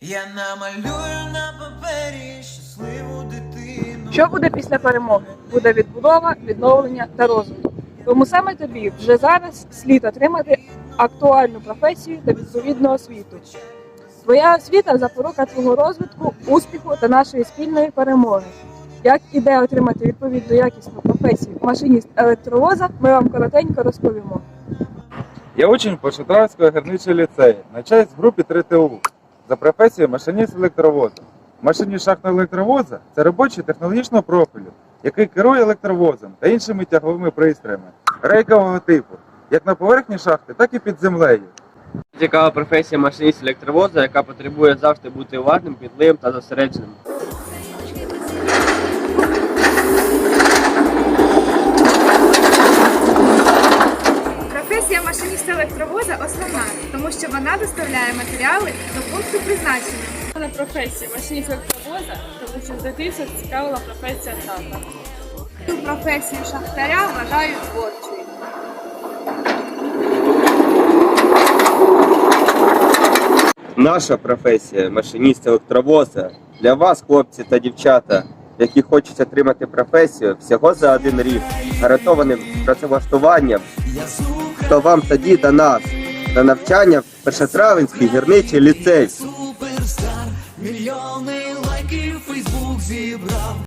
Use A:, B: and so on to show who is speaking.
A: Я намалюю на папері щасливу дитину.
B: Що буде після перемоги? Буде відбудова, відновлення та розвиток. Тому саме тобі вже зараз слід отримати актуальну професію та відповідну освіту. Твоя освіта запорука твого розвитку, успіху та нашої спільної перемоги. Як і де отримати відповідну якісну професію машиніст електровоза, ми вам коротенько розповімо.
C: Я учень Пошетравського гірничого ліцею, навчаюсь в групі 3ТУ за професією машиніст електровоза. Машиніст шахтного електровоза це робочий технологічного профілю, який керує електровозом та іншими тяговими пристроями рейкового типу, як на поверхні шахти, так і під землею.
D: Цікава професія машиніст електровоза, яка потребує завжди бути уважним, підливим та зосередженим.
E: Електровоза основна, тому що вона доставляє матеріали до пункту призначення.
B: На професії машиніст електровоза, тому що з дитинства цікавила професія тата.
E: Цю професію шахтаря вважають творчою.
D: Наша професія машиніст електровоза для вас, хлопці та дівчата, які хочуть отримати професію всього за один рік, гарантованим працевлаштуванням, то вам тоді до нас на навчання в першотравенський гірничий ліцей.
A: Суперстар, мільйони лайків Фейсбук зібрав.